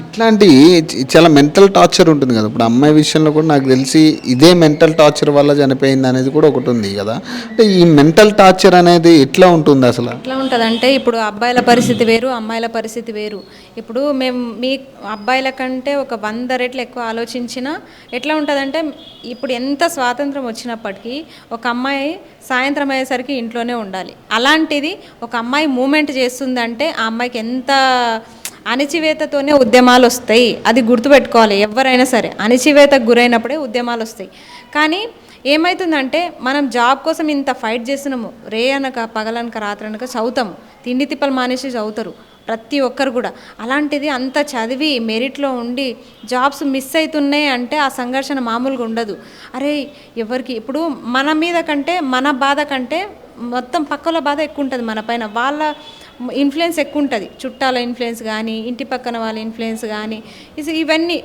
ఇట్లాంటి చాలా mental torture ఉంటుంది కదా. ఇప్పుడు అమ్మాయి విషయంలో కూడా నాకు తెలిసి ఇదే మెంటల్ టార్చర్ వల్ల చనిపోయింది అనేది కూడా ఒకటి ఉంది కదా. అంటే ఈ మెంటల్ టార్చర్ అనేది ఎట్లా ఉంటుంది అసలు? ఎట్లా ఉంటుందంటే ఇప్పుడు అబ్బాయిల పరిస్థితి వేరు అమ్మాయిల పరిస్థితి వేరు. ఇప్పుడు మేము మీ అబ్బాయిల కంటే ఒక వంద రెట్లు ఎక్కువ ఆలోచించినా ఎట్లా ఉంటుందంటే ఇప్పుడు ఎంత స్వాతంత్రం వచ్చినప్పటికీ ఒక అమ్మాయి సాయంత్రం అయ్యేసరికి ఇంట్లోనే ఉండాలి. అలాంటిది ఒక అమ్మాయి మూమెంట్ చేస్తుందంటే ఆ అమ్మాయికి ఎంత అణిచివేతతోనే ఉద్యమాలు వస్తాయి అది గుర్తుపెట్టుకోవాలి. ఎవరైనా సరే అణిచివేతకు గురైనప్పుడే ఉద్యమాలు వస్తాయి కానీ ఏమవుతుందంటే మనం జాబ్ కోసం ఇంత ఫైట్ చేస్తున్నాము. రే అనక పగలనక రాత్రనక చదువుతాము తిండి తిప్పలు మానేసి చదువుతారు. ప్రతి ఒక్కరు కూడా. అలాంటిది అంత చదివి మెరిట్లో ఉండి జాబ్స్ మిస్ అవుతున్నాయి అంటే ఆ సంఘర్షణ మామూలుగా ఉండదు. అరే ఎవరికి? ఇప్పుడు మన మీద కంటే మన బాధ కంటే మొత్తం పక్కల బాధ ఎక్కువ ఉంటుంది మన పైన. వాళ్ళ ఇన్ఫ్లుయెన్స్ ఎక్కువ ఉంటుంది చుట్టాల ఇన్ఫ్లుయెన్స్ కానీ ఇంటి పక్కన వాళ్ళ ఇన్ఫ్లుయెన్స్ కానీ ఇవన్నీ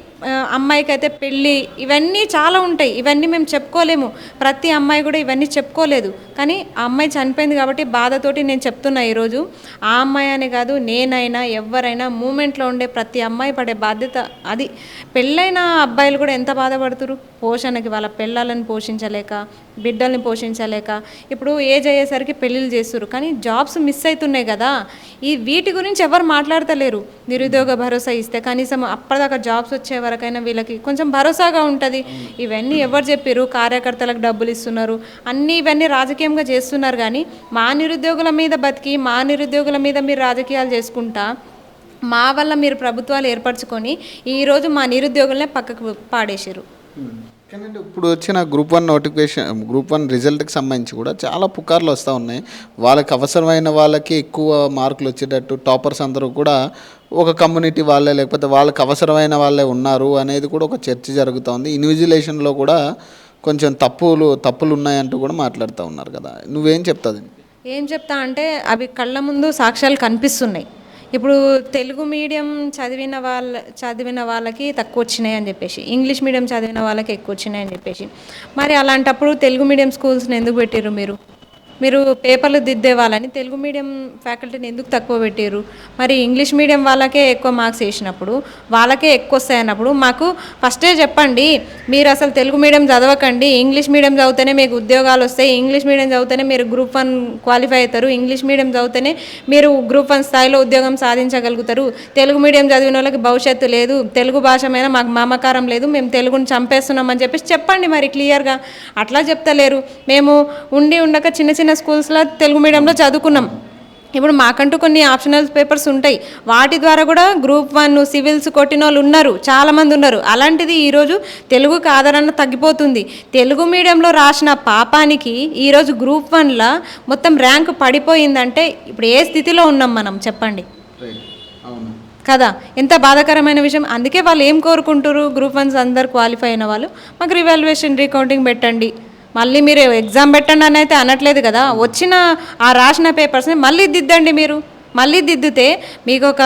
అమ్మాయికి అయితే పెళ్ళి ఇవన్నీ చాలా ఉంటాయి. ఇవన్నీ మేము చెప్పుకోలేము. ప్రతి అమ్మాయి కూడా ఇవన్నీ చెప్పుకోలేదు. కానీ ఆ అమ్మాయి చనిపోయింది కాబట్టి బాధతోటి నేను చెప్తున్నా ఈరోజు. ఆ అమ్మాయి అనే కాదు నేనైనా ఎవరైనా మూమెంట్లో ఉండే ప్రతి అమ్మాయి పడే బాధ్యత అది. పెళ్ళైన అబ్బాయిలు కూడా ఎంత బాధపడుతురు? పోషణకి వాళ్ళ పిల్లలను పోషించలేక బిడ్డల్ని పోషించలేక. ఇప్పుడు ఏజ్ అయ్యేసరికి పెళ్ళిళ్ళు చేస్తారు కానీ జాబ్స్ మిస్ అవుతున్నాయి కదా. ఈ వీటి గురించి ఎవరు మాట్లాడతలేరు. నిరుద్యోగ భరోసా ఇస్తే కనీసం అప్పటిదాకా జాబ్స్ వచ్చే వరకైనా వీళ్ళకి కొంచెం భరోసాగా ఉంటుంది. ఇవన్నీ ఎవరు చెప్పారు కార్యకర్తలకు డబ్బులు ఇస్తున్నారు. అన్నీ ఇవన్నీ రాజకీయంగా చేస్తున్నారు కానీ మా నిరుద్యోగుల మీద బతికి మా నిరుద్యోగుల మీద మీరు రాజకీయాలు చేసుకుంటా మా వల్ల మీరు ప్రభుత్వాలు ఏర్పరచుకొని ఈరోజు మా నిరుద్యోగులనే పక్కకు పాడేసారు కానీ ఇప్పుడు వచ్చిన group one notification group one రిజల్ట్కి సంబంధించి కూడా చాలా పుకార్లు వస్తూ ఉన్నాయి. వాళ్ళకి అవసరమైన వాళ్ళకి ఎక్కువ మార్కులు వచ్చేటట్టు టాపర్స్ అందరూ కూడా ఒక కమ్యూనిటీ వాళ్ళే లేకపోతే వాళ్ళకి అవసరమైన వాళ్ళే ఉన్నారు అనేది కూడా ఒక చర్చ జరుగుతోంది ఇన్విజిలేషన్లో కూడా కొంచెం తప్పులు తప్పులు ఉన్నాయంటూ కూడా మాట్లాడుతూ ఉన్నారు కదా. నువ్వేం చెప్తాది ఏం చెప్తా అంటే అవి కళ్ళ ముందు సాక్ష్యాలు కనిపిస్తున్నాయి. ఇప్పుడు తెలుగు మీడియం చదివిన వాళ్ళ చదివిన వాళ్ళకి తక్కువ వచ్చినాయి అని చెప్పేసి ఇంగ్లీష్ మీడియం చదివిన వాళ్ళకి ఎక్కువ వచ్చినాయి అని చెప్పేసి. మరి అలాంటప్పుడు తెలుగు మీడియం స్కూల్స్ని ఎందుకు పెట్టారు మీరు? మీరు పేపర్లు దిద్దే వాళ్ళని తెలుగు మీడియం ఫ్యాకల్టీని ఎందుకు తక్కువ పెట్టారు మరి ఇంగ్లీష్ మీడియం వాళ్ళకే ఎక్కువ మార్క్స్ వేసినప్పుడు వాళ్ళకే ఎక్కువ వస్తాయి అన్నప్పుడు మాకు ఫస్టే చెప్పండి మీరు అసలు తెలుగు మీడియం చదవకండి ఇంగ్లీష్ మీడియం చదివితేనే మీకు ఉద్యోగాలు వస్తాయి ఇంగ్లీష్ మీడియం చదివితేనే మీరు గ్రూప్ వన్ క్వాలిఫై అవుతారు ఇంగ్లీష్ మీడియం చదివితేనే మీరు గ్రూప్ వన్ స్థాయిలో ఉద్యోగం సాధించగలుగుతారు. తెలుగు మీడియం చదివిన వాళ్ళకి భవిష్యత్తు లేదు తెలుగు భాష మీద మాకు మమకారం లేదు మేము తెలుగుని చంపేస్తున్నామని చెప్పేసి చెప్పండి మరి క్లియర్గా. అట్లా చెప్తలేరు. మేము ఉండి ఉండక చిన్న చిన్న స్కూల్స్లో తెలుగు మీడియంలో చదువుకున్నాం. ఇప్పుడు మాకంటూ కొన్ని ఆప్షనల్ పేపర్స్ ఉంటాయి. వాటి ద్వారా కూడా గ్రూప్ వన్ సివిల్స్ కొట్టిన వాళ్ళు ఉన్నారు. చాలామంది ఉన్నారు. అలాంటిది ఈరోజు తెలుగుకి ఆదరణ తగ్గిపోతుంది. తెలుగు మీడియంలో రాసిన పాపానికి ఈరోజు గ్రూప్ వన్లో మొత్తం ర్యాంక్ పడిపోయిందంటే ఇప్పుడు ఏ స్థితిలో ఉన్నాం మనం? చెప్పండి. కదా ఎంత బాధాకరమైన విషయం. అందుకే వాళ్ళు ఏం కోరుకుంటారు గ్రూప్ వన్స్ అందరు క్వాలిఫై అయిన వాళ్ళు. మాకు రివాల్యుయేషన్ రీకౌంటింగ్ పెట్టండి. మళ్ళీ మీరు ఎగ్జామ్ పెట్టండి అని అయితే అనట్లేదు కదా. వచ్చిన ఆ రాసిన పేపర్స్ని మళ్ళీ దిద్దండి మీరు. మళ్ళీ దిద్దితే మీకు ఒక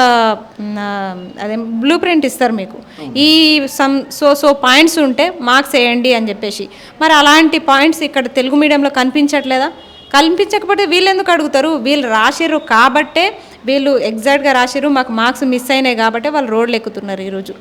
అదే బ్లూ ప్రింట్ ఇస్తారు మీకు. ఈ సమ్ సో సో పాయింట్స్ ఉంటే మార్క్స్ వేయండి అని చెప్పేసి. మరి అలాంటి పాయింట్స్ ఇక్కడ తెలుగు మీడియంలో కనిపించట్లేదా? కల్పించకపోతే వీళ్ళు ఎందుకు అడుగుతారు? వీళ్ళు రాసిర్రు కాబట్టే వీళ్ళు ఎగ్జాక్ట్గా రాసిర్రు మాకు మార్క్స్ మిస్ అయినాయి కాబట్టి వాళ్ళు రోడ్లు ఎక్కుతున్నారు ఈరోజు.